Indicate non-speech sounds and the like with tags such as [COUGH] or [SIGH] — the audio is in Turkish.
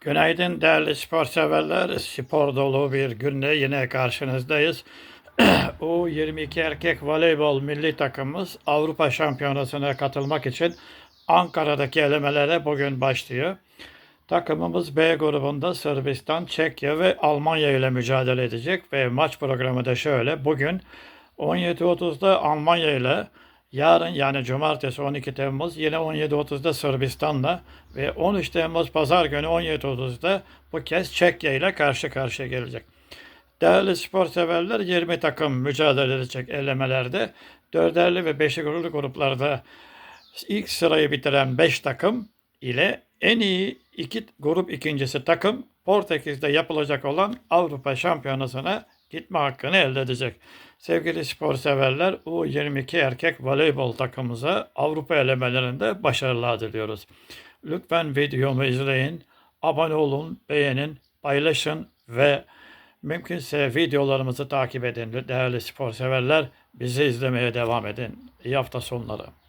Günaydın değerli spor severler. Spor dolu bir günde yine karşınızdayız. [CLEARS THROAT] U22 erkek voleybol milli takımımız Avrupa Şampiyonası'na katılmak için Ankara'daki elemelere bugün başlıyor. Takımımız B grubunda Sırbistan, Çekya ve Almanya ile mücadele edecek ve maç programı da şöyle. Bugün 17.30'da Almanya ile yarın yani cumartesi 12 Temmuz yine 17.30'da Sırbistan'la ve 13 Temmuz pazar günü 17.30'da bu kez Çekya ile karşı karşıya gelecek. Değerli spor severler 20 takım mücadele edecek elemelerde. Dörderli ve beşli gruplarda ilk sırayı bitiren 5 takım ile en iyi iki grup ikincisi takım Portekiz'de yapılacak olan Avrupa Şampiyonası'na gitme hakkını elde edecek. Sevgili spor severler U22 erkek voleybol takımımıza Avrupa elemelerinde başarılar diliyoruz. Lütfen videomu izleyin, abone olun, beğenin, paylaşın ve mümkünse videolarımızı takip edin. Değerli spor severler bizi izlemeye devam edin. İyi hafta sonları.